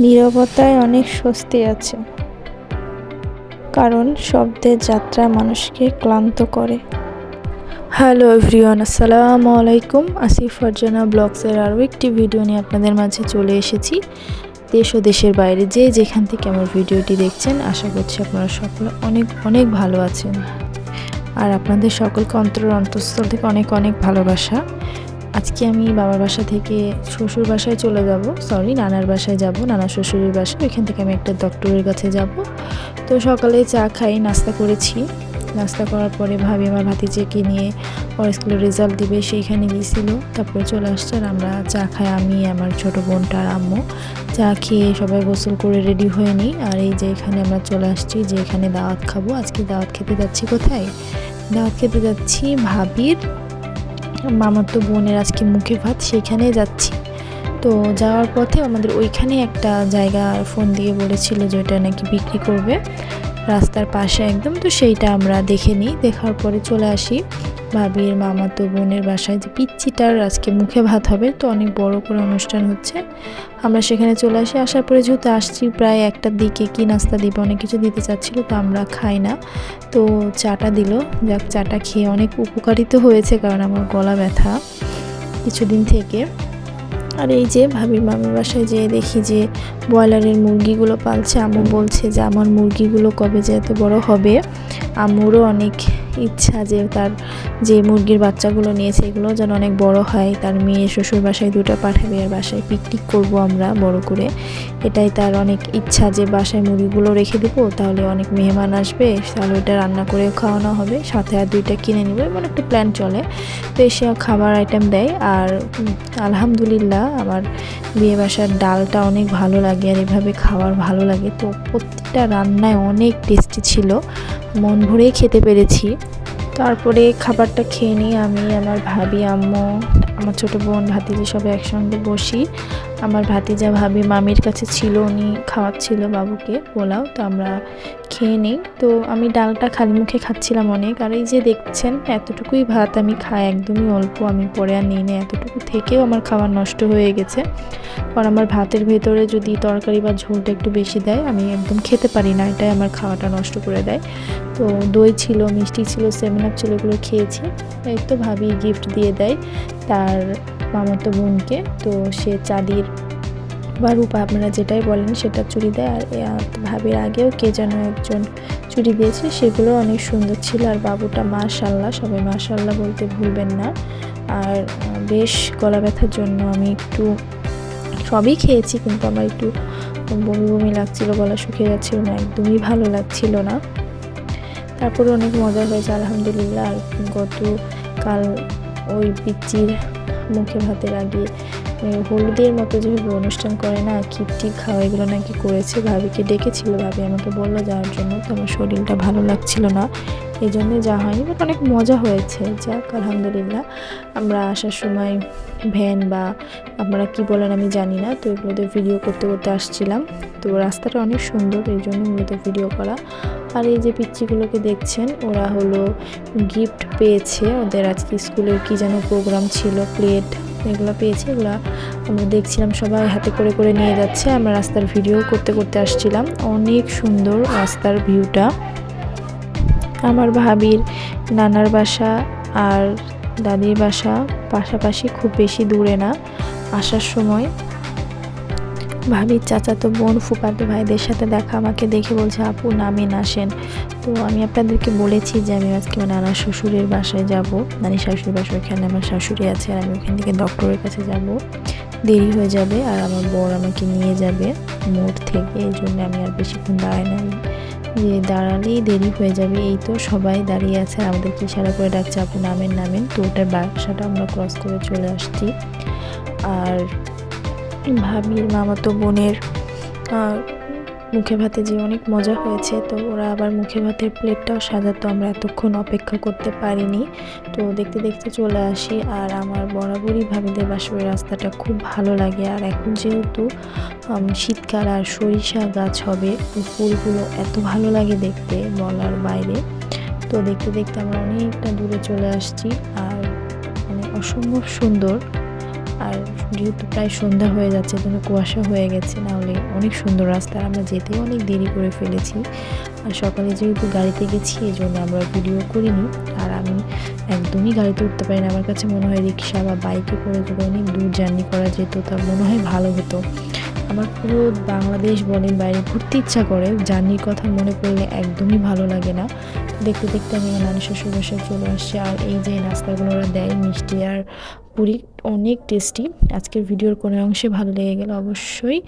নীরবতায় অনেক স্বস্তি আছে। কারণ শব্দের যাত্রা মানুষকে ক্লান্ত করে। হ্যালো এভরিওয়ান আসসালামু আলাইকুম। আসিফ ফারজানা ব্লগসের আরও একটি ভিডিও নিয়ে আপনাদের মাঝে চলে এসেছি। দেশ ও দেশের বাইরে যে যেখান থেকে আমার ভিডিওটি দেখছেন, আশা করছি আপনারা সকলে অনেক অনেক ভালো আছেন। আর আপনাদের সকলকে অন্তর অন্তঃস্থল থেকে অনেক অনেক ভালোবাসা। আজকে আমি বাবার বাসা থেকে শ্বশুর বাসায় চলে যাব। সরি নানার বাসায় যাব, নানা শ্বশুরের বাসায়। ওইখান থেকে আমি একটা ডক্টরের কাছে যাব। তো সকালে চা খাই, নাস্তা করেছি। নাস্তা করার পরে ভাবি, আমার ভাতিজিকে নিয়ে ওর স্কুলের রেজাল্ট দিবে, সেইখানে গিয়েছিল। তারপরে চলে আসছে আর আমরা চা খাই, আমি, আমার ছোট বোনটা আর আম্মু। চা খেয়ে সবাই গোসল করে রেডি হয়ে নিই। আর এই যে এখানে আমরা চলে আসছি যে এখানে দাওয়াত খাব। আজকে দাওয়াত খেতে যাচ্ছি কোথায়? দাওয়াত খেতে যাচ্ছি ভাবির মামাতো বোনের আজকে মুখে ভাত সেখানে যাচ্ছি। তো যাওয়ার পথে আমাদের ওইখানে একটা জায়গা ফোন দিয়ে বলেছিল যে ওটা নাকি বিক্রি করবে। রাস্তার পাশে একদম, তো সেইটা আমরা দেখে নিই। দেখার পরে চলে আসি। ভাবির, মামাতো বোনের বাসায় যে পিচ্ছিটার আজকে মুখে ভাত হবে, তো অনেক বড় করে অনুষ্ঠান হচ্ছে। আমরা সেখানে চলে আসি। আসার পরে যেহেতু আসছি প্রায় একটার দিকে কি নাস্তা দিবে, অনেক কিছু দিতে চাচ্ছিল, তো আমরা খাই না। তো চাটা দিল, যাক চাটা খেয়ে অনেক উপকারিত হয়েছে কারণ আমার গলা ব্যথা কিছুদিন থেকে। আর এই যে ভাবির মামির বাসায় যেয়ে দেখি যে ব্রয়লারের মুরগিগুলো পালছে। আম্মু বলছে যে, আমার মুরগিগুলো কবে যে এত বড় হবে? আম্মুরও অনেক ইচ্ছা যে তার যে মুরগির বাচ্চাগুলো নিয়েছে, এগুলো যেন অনেক বড় হয়। তার মেয়ে শ্বশুর বাসায় দুটো পাঠাবে, আর বাসায় পিকনিক করব আমরা বড় করে। এটাই তার অনেক ইচ্ছা যে বাসায় মুরগিগুলো রেখে দেবো, তাহলে অনেক মেহমান আসবে, তাহলে ওটা রান্না করে খাওয়ানো হবে, সাথে আর দুইটা কিনে নিবে, এমন একটা প্ল্যান চলে। তো এসে খাবার আইটেম দেয়, আর আলহামদুলিল্লাহ আমার বিয়ে বাসার ডালটা অনেক ভালো লাগে, আর এভাবে খাওয়ার ভালো লাগে। তো প্রত্যেকটা রান্নায় অনেক টেস্টি ছিল, মন ভরেই খেতে পেরেছি। তারপরে খাবারটা খেয়ে নিই আমি, আমার ভাবি, আম্মু, আমার ছোটো বোন, ভাতিজি সবাই একসঙ্গে বসি। আমার ভাতিজা ভাবি মামির কাছে ছিল, উনি খাওয়াচ্ছিল বাবুকে পোলাও, তো আমরা খেয়ে নিই। তো আমি ডালটা খালি মুখে খাচ্ছিলাম অনেক, আর এই যে দেখছেন, এতটুকুই ভাত আমি খাই, একদমই অল্প, আমি পরে আর নিই না, এতটুকু থেকেও আমার খাবার নষ্ট হয়ে গেছে। কারণ আমার ভাতের ভেতরে যদি তরকারি বা ঝোলটা একটু বেশি দেয়, আমি একদম খেতে পারি না, এটাই আমার খাওয়াটা নষ্ট করে দেয়। তো দই ছিল, মিষ্টি ছিল আপ ছিল, এগুলো খেয়েছি। এই তো ভাবি গিফট দিয়ে দেয়, তার মামাতো বোনকে। তো সে চাঁদির বা রূপা আপনারা যেটাই বলেন সেটা চুরি দেয়। আর ভাবির আগেও কে যেন একজন চুরি দিয়েছে, সেগুলো অনেক সুন্দর ছিল। আর বাবুটা মাশাল্লাহ, সবাই মাশাল্লাহ বলতে ভুলবেন না। আর বেশ গলা ব্যথার জন্য আমি একটু সবই খেয়েছি, কিন্তু আমার একটু বমি বমি লাগছিল, গলা শুকিয়ে যাচ্ছিল না, একদমই ভালো লাগছিল না। তারপরে অনেক মজা হয়েছে, আলহামদুলিল্লাহ। আর গতকাল ওই পিচ্চির মুখে ভাতে আগে হলুদের মতো যেভাবে অনুষ্ঠান করে না, কিপটি খাওয়া এগুলো নাকি করেছে, ভাবিকে ডেকেছিল, ভাবি আমাকে বলল যাওয়ার জন্য, তো আমার শরীরটা ভালো লাগছিল না এই জন্যে যা হয়নি বাট অনেক মজা হয়েছে। যাক, আলহামদুলিল্লাহ, আমরা আসার সময় ভ্যান বা আপনারা কি বলেন আমি জানি না, তো এগুলোতে ভিডিও করতে করতে আসছিলাম। তো রাস্তাটা অনেক সুন্দর, এই জন্য মূলত ভিডিও করা। আর এই যে পিচ্চিগুলোকে দেখছেন, ওরা হলো গিফট পেয়েছে, ওদের আজকে স্কুলের কি যেন প্রোগ্রাম ছিল প্লেট এগুলো পেয়েছি, এগুলো আমরা দেখছিলাম, সবাই হাতে করে করে নিয়ে যাচ্ছে। আমরা রাস্তার ভিডিও করতে করতে আসছিলাম। অনেক সুন্দর রাস্তার ভিউটা আমার ভাবির নানার বাসা আর দাদির বাসা পাশাপাশি খুব বেশি দূরে না। আসার সময় ভাবির চাচাতো বোন ফুপাতো ভাইদের সাথে দেখা আমাকে দেখে বলছে, আপু নামেন আসেন। তো আমি আপনাদেরকে বলেছি যে আমি আজকে মানে আমার শ্বশুরের বাসায় যাব। নানি শাশুড়ির বাসা ওইখানে আমার শাশুড়ি আছে আর আমি ওখান থেকে ডক্টরের কাছে যাব। দেরি হয়ে যাবে আর আমার বর আমাকে নিয়ে যাবে মোড় থেকে। এই জন্য আমি আর বেশিক্ষণ দাঁড়াই না যে দাঁড়ালেই দেরি হয়ে যাবে, এই তো সবাই দাঁড়িয়ে আছে আর আমাদের কি সারা করে ডাকছে, আপু, নামেন নামেন। তো ওটার বাসাটা আমরা ক্রস করে চলে আসছি। আর ভাবির মামাতো বোনের মুখে ভাতে যে অনেক মজা হয়েছে, তো ওরা আবার মুখে ভাতের প্লেটটাও সাজাতো, আমরা এতক্ষণ অপেক্ষা করতে পারিনি। তো দেখতে দেখতে চলে আসি, আর আমার বরাবরই ভাবিদের বাসবের রাস্তাটা খুব ভালো লাগে। আর এখন যেহেতু শীতকাল আর সরিষা গাছ হবে, তো ফুলগুলো এত ভালো লাগে দেখতে বলার বাইরে। তো দেখতে দেখতে আমরা অনেকটা দূরে চলে আসছি, আর মানে অসম্ভব সুন্দর। আর যেহেতু প্রায় সন্ধ্যা হয়ে যাচ্ছে জন্য কুয়াশা হয়ে গেছে, নাহলে অনেক সুন্দর রাস্তা। আমরা যেতে অনেক দেরি করে ফেলেছি। আর সকালে যেহেতু গাড়িতে গেছি এই জন্য আমরা ভিডিও করিনি। আর আমি একদমই গাড়িতে উঠতে পারি না আমার কাছে মনে হয় রিক্সা বা বাইকে করে যদি অনেক দূর জার্নি করা যেত তা মনে হয় ভালো হতো। আমার পুরো বাংলাদেশ বলেন, বাইরে ঘুরতে ইচ্ছা করে, জার্নির কথা মনে পড়লে একদমই ভালো লাগে না। দেখতে দেখতে আমি শ্বশুর বাসায় চলে আসছে, আর এই যে নাস্তাগুলো ওরা দেয়, মিষ্টি আর পুরি, অনেক টেস্টি আজকের ভিডিওর কোনো অংশে ভালো লেগে গেলে অবশ্যই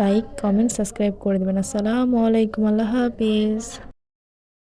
লাইক কমেন্ট সাবস্ক্রাইব করে দেবেন। আসসালামু আলাইকুম, আল্লাহ হাফিজ।